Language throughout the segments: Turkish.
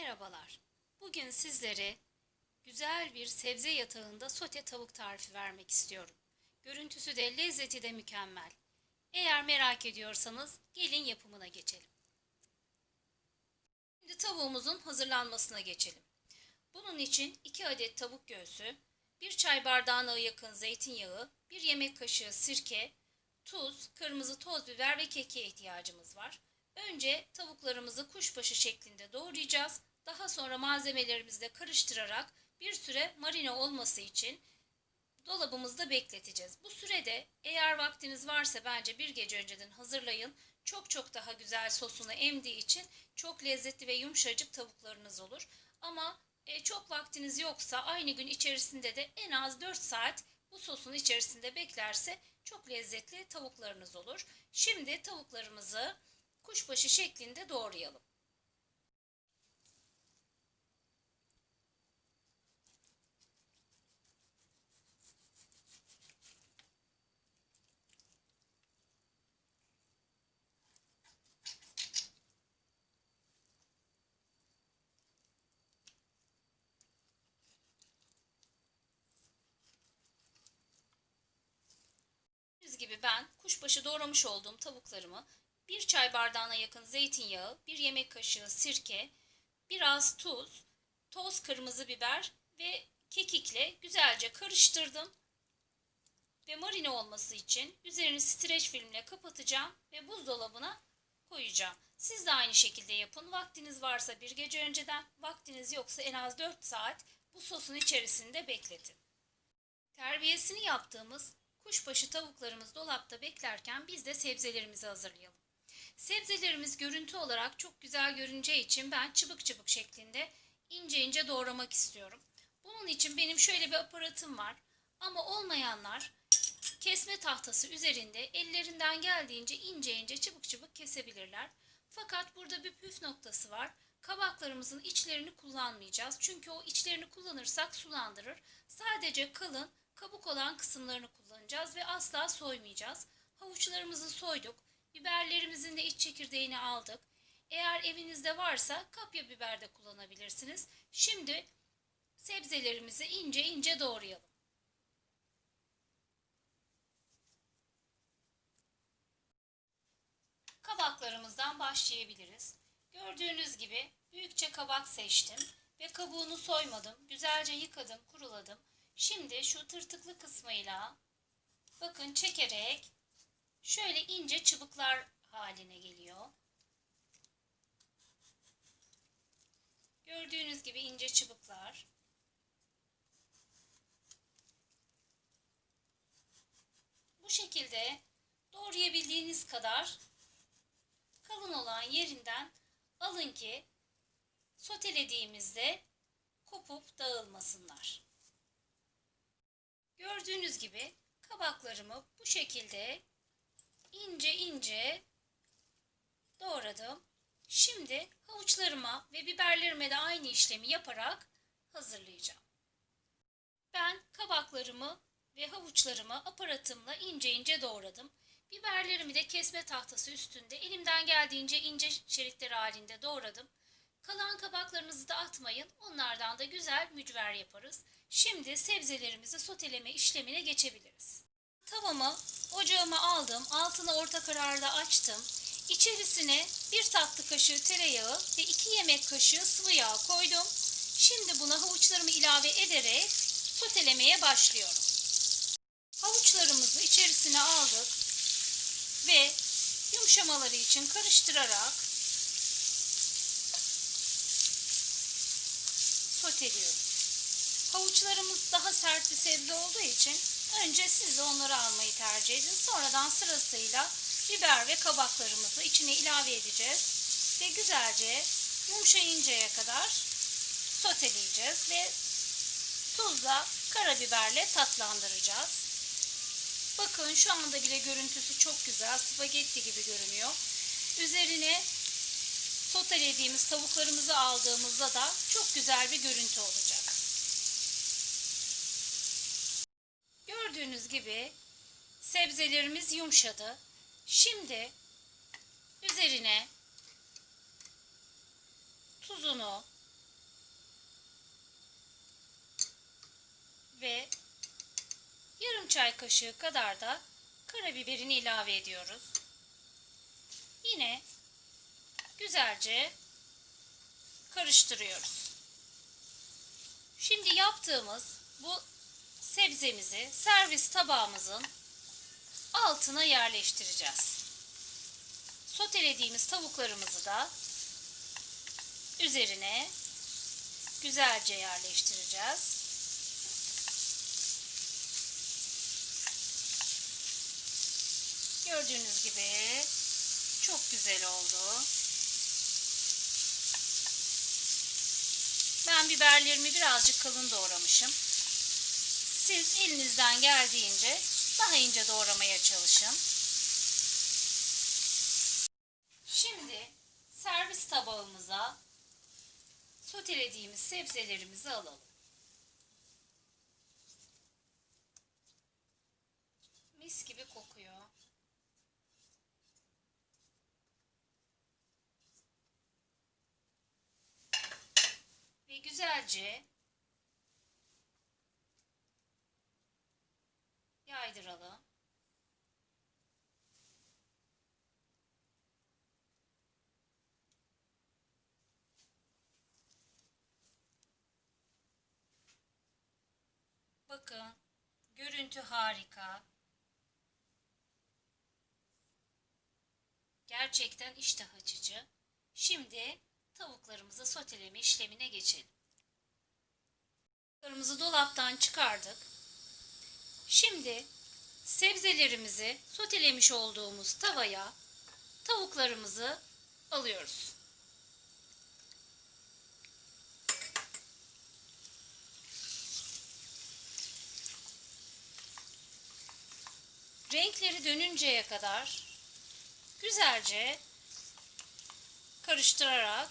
Merhabalar. Bugün sizlere güzel bir sebze yatağında sote tavuk tarifi vermek istiyorum. Görüntüsü de lezzeti de mükemmel. Eğer merak ediyorsanız gelin yapımına geçelim. Şimdi tavuğumuzun hazırlanmasına geçelim. Bunun için 2 adet tavuk göğsü, 1 çay bardağına yakın zeytinyağı, 1 yemek kaşığı sirke, tuz, kırmızı toz biber ve kekiğe ihtiyacımız var. Önce tavuklarımızı kuşbaşı şeklinde doğrayacağız. Daha sonra malzemelerimizle karıştırarak bir süre marine olması için dolabımızda bekleteceğiz. Bu sürede eğer vaktiniz varsa bence bir gece önceden hazırlayın. Çok çok daha güzel sosunu emdiği için çok lezzetli ve yumuşacık tavuklarınız olur. Ama e, çok vaktiniz yoksa aynı gün içerisinde de en az 4 saat bu sosun içerisinde beklerse çok lezzetli tavuklarınız olur. Şimdi tavuklarımızı kuşbaşı şeklinde doğrayalım. Gördüğünüz gibi ben kuşbaşı doğramış olduğum tavuklarımı bir çay bardağına yakın zeytinyağı, bir yemek kaşığı sirke, biraz tuz, toz kırmızı biber ve kekikle güzelce karıştırdım. Ve marine olması için üzerini streç filmle kapatacağım ve buzdolabına koyacağım. Siz de aynı şekilde yapın. Vaktiniz varsa bir gece önceden, vaktiniz yoksa en az 4 saat bu sosun içerisinde bekletin. Terbiyesini yaptığımız kuşbaşı tavuklarımız dolapta beklerken biz de sebzelerimizi hazırlayalım. Sebzelerimiz görüntü olarak çok güzel görüneceği için ben çıbık çıbık şeklinde ince ince doğramak istiyorum. Bunun için benim şöyle bir aparatım var. Ama olmayanlar kesme tahtası üzerinde ellerinden geldiğince ince ince çıbık çıbık kesebilirler. Fakat burada bir püf noktası var. Kabaklarımızın içlerini kullanmayacağız. Çünkü o içlerini kullanırsak sulandırır. Sadece kalın, kabuk olan kısımlarını kullanacağız ve asla soymayacağız. Havuçlarımızı soyduk. Biberlerimizin de iç çekirdeğini aldık. Eğer evinizde varsa kapya biber de kullanabilirsiniz. Şimdi sebzelerimizi ince ince doğrayalım. Kabaklarımızdan başlayabiliriz. Gördüğünüz gibi büyükçe kabak seçtim ve kabuğunu soymadım. Güzelce yıkadım, kuruladım. Şimdi şu tırtıklı kısmıyla bakın çekerek şöyle ince çubuklar haline geliyor. Gördüğünüz gibi ince çubuklar. Bu şekilde doğrayabildiğiniz kadar kalın olan yerinden alın ki sotelediğimizde kopup dağılmasınlar. Gördüğünüz gibi kabaklarımı bu şekilde ince ince doğradım. Şimdi havuçlarıma ve biberlerime de aynı işlemi yaparak hazırlayacağım. Ben kabaklarımı ve havuçlarımı aparatımla ince ince doğradım. Biberlerimi de kesme tahtası üstünde elimden geldiğince ince şeritler halinde doğradım. Kalan kabaklarınızı da atmayın. Onlardan da güzel mücver yaparız. Şimdi sebzelerimizi soteleme işlemine geçebiliriz. Tavamı ocağıma aldım. Altını orta kararda açtım. İçerisine bir tatlı kaşığı tereyağı ve iki yemek kaşığı sıvı yağ koydum. Şimdi buna havuçlarımı ilave ederek sotelemeye başlıyorum. Havuçlarımızı içerisine aldık ve yumuşamaları için karıştırarak soteliyoruz. Havuçlarımız daha sert bir sebze olduğu için önce siz de onları almayı tercih edin. Sonradan sırasıyla biber ve kabaklarımızı içine ilave edeceğiz. Ve güzelce yumuşayıncaya kadar soteleyeceğiz ve tuzla karabiberle tatlandıracağız. Bakın şu anda bile görüntüsü çok güzel. Spagetti gibi görünüyor. Üzerine sotelediğimiz tavuklarımızı aldığımızda da çok güzel bir görüntü olacak. gibi sebzelerimiz yumuşadı. Şimdi üzerine tuzunu ve yarım çay kaşığı kadar da karabiberini ilave ediyoruz. Yine güzelce karıştırıyoruz. Şimdi yaptığımız bu sebzemizi servis tabağımızın altına yerleştireceğiz. Sotelediğimiz tavuklarımızı da üzerine güzelce yerleştireceğiz. Gördüğünüz gibi çok güzel oldu. Ben biberlerimi birazcık kalın doğramışım. Siz elinizden geldiğince daha ince doğramaya çalışın. Şimdi servis tabağımıza sotelediğimiz sebzelerimizi alalım. Mis gibi kokuyor. Ve güzelce Bakın, görüntü harika. Gerçekten iştah açıcı. Şimdi tavuklarımızı soteleme işlemine geçelim. Tavuklarımızı dolaptan çıkardık. Şimdi sebzelerimizi sotelemiş olduğumuz tavaya tavuklarımızı alıyoruz. Renkleri dönünceye kadar güzelce karıştırarak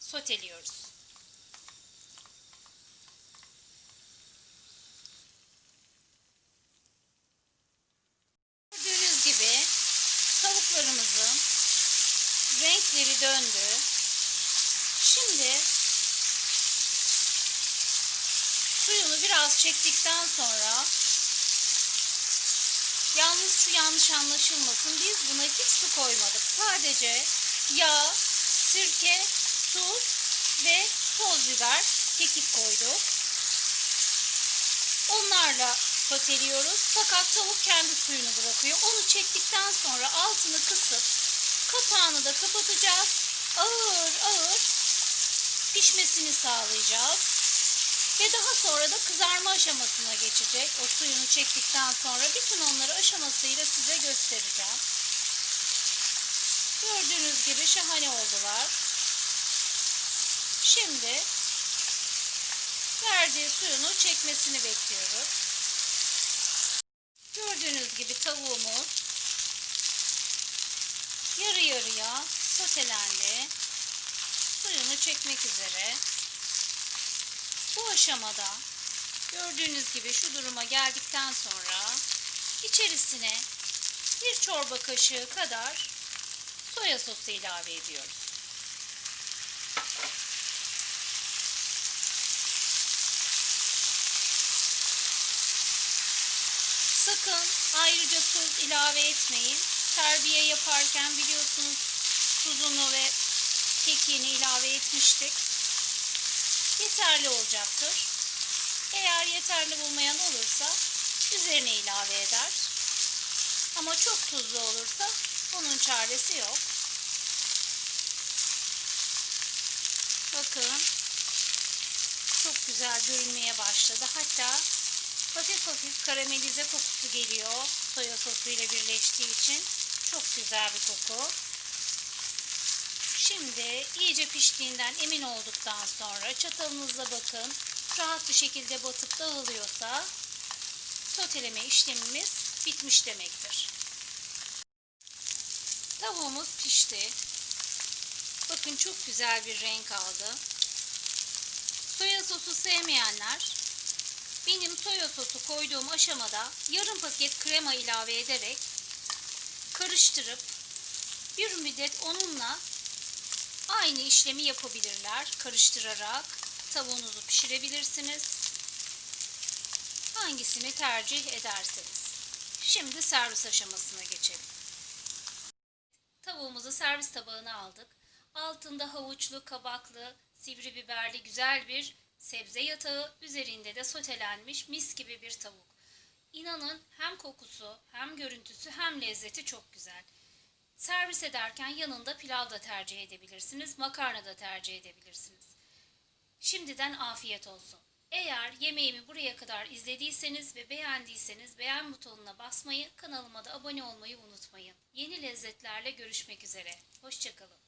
soteliyoruz. Gördüğünüz gibi tavuklarımızın renkleri döndü. Şimdi suyunu biraz çektikten sonra Yalnız şu yanlış anlaşılmasın. Biz buna hiç su koymadık. Sadece yağ, sirke, tuz ve toz biber, kekik koyduk. Onlarla soteliyoruz. Fakat tavuk kendi suyunu bırakıyor. Onu çektikten sonra altını kısıp kapağını da kapatacağız. Ağır ağır pişmesini sağlayacağız. Ve daha sonra da kızarma aşamasına geçecek. O suyunu çektikten sonra bütün onları aşamasıyla size göstereceğim. Gördüğünüz gibi şahane oldular. Şimdi verdiği suyunu çekmesini bekliyoruz. Gördüğünüz gibi tavuğumuz yarı yarıya sotelendi. Suyunu çekmek üzere. Bu aşamada gördüğünüz gibi şu duruma geldikten sonra içerisine bir çorba kaşığı kadar soya sosu ilave ediyoruz. Sakın ayrıca tuz ilave etmeyin. Terbiye yaparken biliyorsunuz tuzunu ve kekiğini ilave etmiştik yeterli olacaktır. Eğer yeterli bulmayan olursa üzerine ilave eder. Ama çok tuzlu olursa bunun çaresi yok. Bakın çok güzel görünmeye başladı. Hatta hafif hafif karamelize kokusu geliyor soya sosu ile birleştiği için. Çok güzel bir koku. Şimdi iyice piştiğinden emin olduktan sonra çatalınızla bakın. Rahat bir şekilde batıp dağılıyorsa soteleme işlemimiz bitmiş demektir. Tavuğumuz pişti. Bakın çok güzel bir renk aldı. Soya sosu sevmeyenler benim soya sosu koyduğum aşamada yarım paket krema ilave ederek karıştırıp bir müddet onunla aynı işlemi yapabilirler. Karıştırarak tavuğunuzu pişirebilirsiniz. Hangisini tercih ederseniz. Şimdi servis aşamasına geçelim. Tavuğumuzu servis tabağına aldık. Altında havuçlu, kabaklı, sivri biberli güzel bir sebze yatağı, üzerinde de sotelenmiş mis gibi bir tavuk. İnanın hem kokusu, hem görüntüsü, hem lezzeti çok güzel. Servis ederken yanında pilav da tercih edebilirsiniz, makarna da tercih edebilirsiniz. Şimdiden afiyet olsun. Eğer yemeğimi buraya kadar izlediyseniz ve beğendiyseniz beğen butonuna basmayı, kanalıma da abone olmayı unutmayın. Yeni lezzetlerle görüşmek üzere. Hoşçakalın.